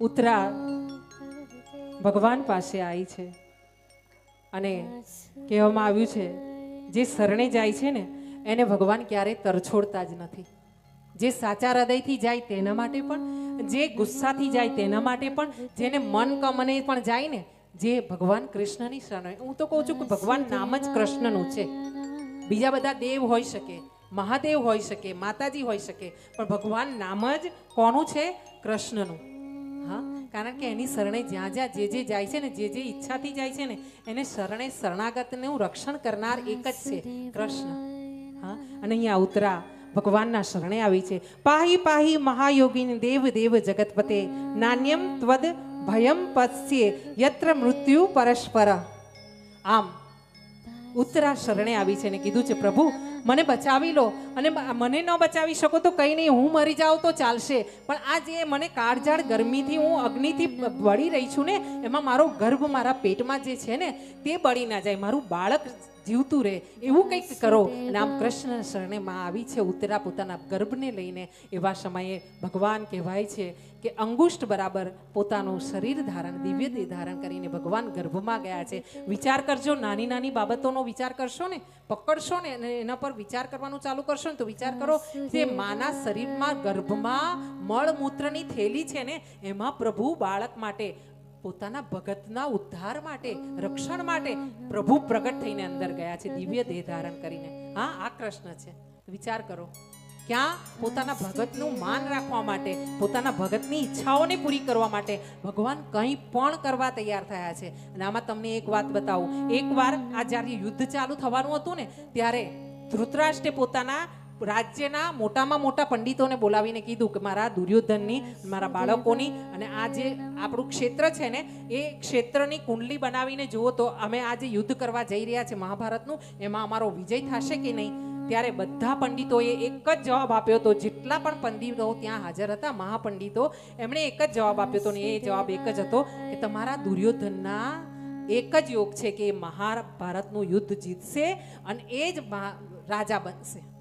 ઉત્તરા ભગવાન પાસે આવી છે. અને કહેવામાં આવ્યું છે, જે શરણે જાય છે ને, એને ભગવાન ક્યારેય તરછોડતા જ નથી. જે સાચા હૃદયથી જાય તેના માટે પણ, જે ગુસ્સાથી જાય તેના માટે પણ, જેને મન કમને પણ જાય ને, જે ભગવાન કૃષ્ણની શરણે. હું તો કહું છું કે ભગવાન નામ જ કૃષ્ણનું છે. બીજા બધા દેવ હોઈ શકે, મહાદેવ હોઈ શકે, માતાજી હોઈ શકે, પણ ભગવાન નામ જ કોનું છે? કૃષ્ણનું. કારણ કે એની શરણે જ્યાં જ્યાં જે જે જાય છે ને, જે જે ઈચ્છાથી જાય છે ને, એને શરણે શરણાગતનું રક્ષણ કરનાર એક જ છે, કૃષ્ણ. હા, અને અહીંયા ઉતરા, ભગવાનના શરણે આવી છે. પાહી પાહી મહાયોગીન દેવ દેવ જગતપતે નાન્યમ ત્વદ ભયમ પશ્યે યત્ર મૃત્યુ પરસ્પર. આમ ઉત્તરા શરણે આવી છે ને, કીધું છે, પ્રભુ મને બચાવી લો. અને મને ન બચાવી શકો તો કંઈ નહીં, હું મરી જાઉં તો ચાલશે. પણ આ જે મને કાળઝાળ ગરમીથી હું અગ્નિથી બળી રહી છું ને, એમાં મારો ગર્ભ મારા પેટમાં જે છે ને, તે બળી ના જાય. મારું બાળક જીવતું રહે એવું કંઈક કરો. અને આમ કૃષ્ણ શરણે માં આવી છે ઉતરા પોતાના ગર્ભને લઈને. એવા સમયે ભગવાન કહેવાય છે કે અંગુષ્ઠ બરાબર પોતાનું શરીર ધારણ દિવ્ય દેહ ધારણ કરીને ભગવાન ગર્ભમાં ગયા છે. વિચાર કરજો નાની નાની બાબતોનો વિચાર કરશો ને પકડશો ને અને એના પર વિચાર કરવાનું ચાલુ કરશો ને તો વિચાર કરો જે માના શરીરમાં ગર્ભમાં મળમૂત્રની થેલી છે ને એમાં પ્રભુ બાળક માટે પોતાના ભગતના ઉદ્ધાર માટે રક્ષણ માટે પ્રભુ પ્રગટ થઈને અંદર ગયા છે દિવ્ય દેહ ધારણ કરીને. હા આ કૃષ્ણ છે. વિચાર કરો. ક્યાં? પોતાના ભગતનું માન રાખવા માટે પોતાના ભગતની ઈચ્છાઓને પૂરી કરવા માટે ભગવાન કંઈ પણ કરવા તૈયાર થયા છે. અને આમાં તમને એક વાત બતાવું. એકવાર આ જ્યારે યુદ્ધ ચાલુ થવાનું હતું ને ત્યારે ધૃતરાષ્ટ્રે પોતાના રાજ્યના મોટામાં મોટા પંડિતોને બોલાવીને કીધું કે મારા દુર્યોધનની મારા બાળકોની અને આ જે આપણું ક્ષેત્ર છે ને એ ક્ષેત્રની કુંડલી બનાવીને જુઓ તો અમે આજે યુદ્ધ કરવા જઈ રહ્યા છે મહાભારતનું એમાં અમારો વિજય થશે કે નહીં? ત્યારે બધા પંડિતોએ એક જ જવાબ આપ્યો હતો જેટલા પણ પંડિતો ત્યાં હાજર હતા મહાપંડિતો એમણે એક જ જવાબ આપ્યો હતો ને એ જવાબ એક જ હતો કે તમારા દુર્યોધનના એક જ યોગ છે કે મહાભારતનું યુદ્ધ જીતશે અને એ જ રાજા બનશે.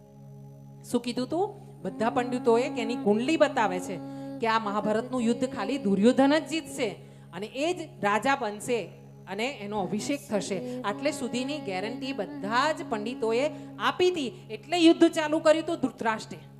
શું કીધું તું? બધા પંડિતોએ કે એની કુંડલી બતાવે છે કે આ મહાભારતનું યુદ્ધ ખાલી દુર્યોધન જ જીતશે અને એ જ રાજા બનશે અને એનો અભિષેક થશે. આટલે સુધીની ગેરંટી બધા જ પંડિતોએ આપી હતી. એટલે યુદ્ધ ચાલુ કર્યું હતું ધૃતરાષ્ટ્રે.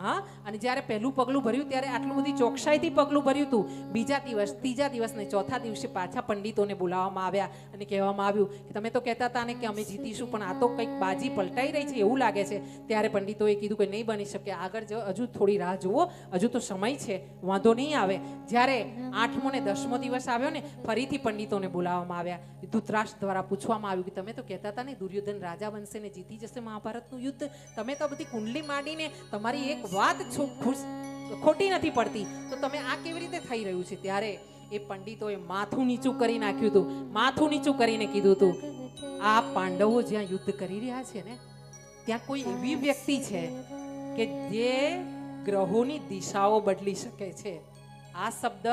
હા? અને જ્યારે પહેલું પગલું ભર્યું ત્યારે આટલું બધી ચોકસાઈથી પગલું ભર્યું હતું બીજા દિવસ, ત્રીજા દિવસ ને ચોથા દિવસે પાછા પંડિતોને બોલાવવામાં આવ્યા અને કહેવામાં આવ્યું કે તમે તો કહેતા હતા ને કે અમે જીતીશું, પણ આ તો કંઈક બાજી પલટાઈ રહી છે એવું લાગે છે. ત્યારે પંડિતોએ કીધું કે નહીં બની શકે, આગળ જ હજુ થોડી રાહ જુઓ, હજુ તો સમય છે, વાંધો નહીં આવે. જ્યારે આઠમો ને દસમો દિવસ આવ્યો ને, ફરીથી પંડિતોને બોલાવવામાં આવ્યા. ધૂતરાષ્ટ્ર દ્વારા પૂછવામાં આવ્યું કે તમે તો કહેતા હતા ને, દુર્યોધન રાજા બનશે ને જીતી જશે મહાભારતનું યુદ્ધ. તમે તો બધી કુંડલી માંડીને તમારી એક વાત ખોટી નથી પડતી. તો તમે આ કેવી રીતે થઈ રહ્યું છે? ત્યારે એ પંડિતોએ માથું નીચું કરી નાખ્યું હતું. માથું નીચું કરીને કીધું હતું, આ પાંડવો જ્યાં યુદ્ધ કરી રહ્યા છે ને, ત્યાં કોઈ એવી વ્યક્તિ છે કે જે ગ્રહોની દિશાઓ બદલી શકે છે. આ શબ્દ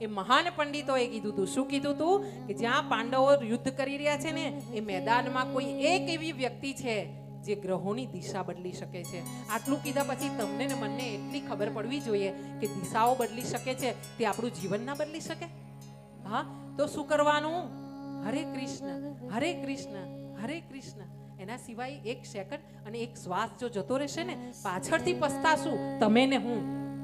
એ મહાન પંડિતોએ કીધું હતું. શું કીધું હતું કે જ્યાં પાંડવો યુદ્ધ કરી રહ્યા છે ને, એ મેદાનમાં કોઈ એક એવી વ્યક્તિ છે જે ગ્રહોની દિશા બદલી શકે છે. આટલું કીધા પછી તમને ને મને એટલી ખબર પડવી જોઈએ કે દિશાઓ બદલી શકે છે તે આપણું જીવન ના બદલી શકે. હા, તો શું કરવાનું? હરે કૃષ્ણ હરે કૃષ્ણ હરે કૃષ્ણ. એના સિવાય એક સેકન્ડ અને એક શ્વાસ જો જતો રહેશે ને, પાછળથી પસ્તાશું, તમે ને હું.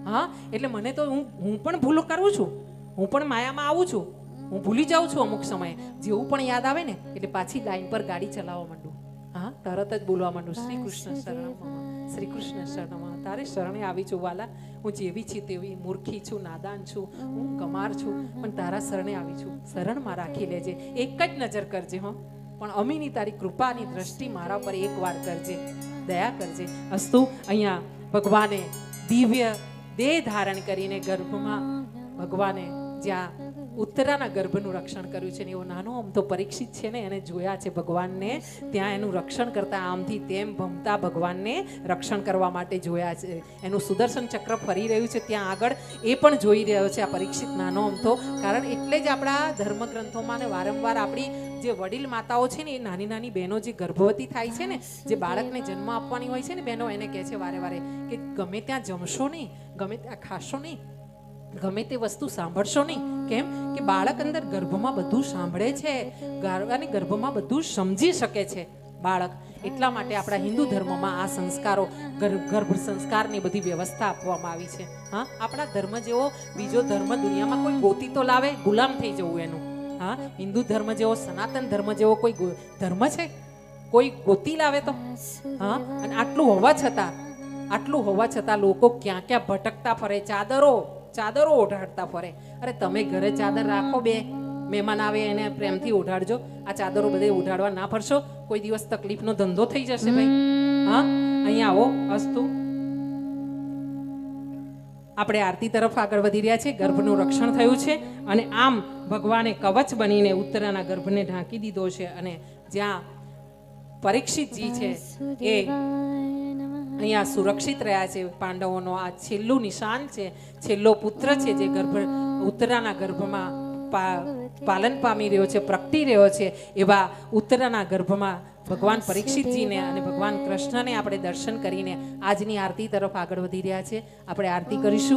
હા, એટલે મને તો હું હું પણ ભૂલો કરું છું. હું પણ માયામાં આવું છું. હું ભૂલી જાઉં છું અમુક સમયે. જેવું પણ યાદ આવે ને, એટલે પાછી લાઈન પર ગાડી ચલાવવા માંડું. હા તરત જ બોલવા માંડું શ્રી કૃષ્ણ શરણમાં. શ્રી કૃષ્ણ શરણમાં. તારે શરણે આવી છું વાલા. હું જેવી છી તેવી મૂર્ખી છું નાદાન છું. હું કમાર છું પણ તારા શરણે આવી છું. શરણમાં રાખી લેજે. એક જ નજર કરજે હો. પણ અમીની તારી કૃપાની દ્રષ્ટિ મારા પર એકવાર કરજે. દયા કરજે. અસ્તુ અહીંયા ભગવાને દિવ્ય દેહ ધારણ કરીને ગર્ભમાં ભગવાને જ્યાં ઉત્તરાના ગર્ભનું રક્ષણ કર્યું છે ને એવો નાનો આમ તો પરીક્ષિત છે ને, એને જોયા છે ભગવાનને. ત્યાં એનું રક્ષણ કરતા આમથી તેમ ભમતા ભગવાનને રક્ષણ કરવા માટે જોયા છે. એનું સુદર્શન ચક્ર ફરી રહ્યું છે ત્યાં આગળ. એ પણ જોઈ રહ્યો છે આ પરીક્ષિત નાનો અમથો કારણ એટલે જ આપણા ધર્મગ્રંથોમાં ને વારંવાર આપણી જે વડીલ માતાઓ છે ને, એ નાની નાની બહેનો જે ગર્ભવતી થાય છે ને, જે બાળકને જન્મ આપવાની હોય છે ને, બહેનો એને કહે છે વારે વારે કે ગમે ત્યાં જમશો નહીં, ગમે ત્યાં ખાશો નહીં ગમે તે વસ્તુ સાંભળશો નહીં. કેમ? કે બાળક અંદર ગર્ભમાં બધું સાંભળે છે અને ગર્ભમાં બધું સમજી શકે છે. બાળક, એટલા માટે આપણા હિન્દુ ધર્મમાં આ સંસ્કારો ગર્ભ સંસ્કારની બધી વ્યવસ્થા આપવામાં આવી છે. હા? આપણા ધર્મ જેવો, બીજો ધર્મ દુનિયામાં કોઈ ગોતી તો લાવે, ગુલામ થઈ જવું એનું. હા? હિન્દુ ધર્મ જેવો, સનાતન ધર્મ જેવો કોઈ ધર્મ છે? કોઈ ગોતી લાવે તો? હા? અને આટલું હોવા છતાં, આટલું હોવા છતાં લોકો ક્યાં ક્યાં ભટકતા ફરે, ચાદરો ચાદરો ઓઢાડતા ફરે. અરે તમે ઘરે ચાદર રાખો બે. મહેમાન આવે એને પ્રેમથી ઓઢાડજો. આ ચાદરો બધે ઓઢાડવા ના ફરશો. કોઈ દિવસ તકલીફનો ધંધો થઈ જશે ભાઈ. હા? અહીંયા આવો, અસ્તુ. આપણે આરતી તરફ આગળ વધી રહ્યા છે ગર્ભનું રક્ષણ થયું છે અને આમ ભગવાને કવચ બનીને ઉત્તરાના ગર્ભને ઢાંકી દીધો છે અને જ્યાં પરીક્ષિતજી છે એ અહીંયા સુરક્ષિત રહ્યા છે પાંડવોનો. આ છેલ્લું નિશાન છે, છેલ્લો પુત્ર છે જે ગર્ભ, ઉત્તરાના ગર્ભમાં પાલન પામી રહ્યો છે, પ્રગટી રહ્યો છે, એવા ઉત્તરાના ગર્ભમાં ભગવાન પરીક્ષિતજીને અને ભગવાન કૃષ્ણને આપણે દર્શન કરીને આજની આરતી તરફ આગળ વધી રહ્યા છે. આપણે આરતી કરીશું.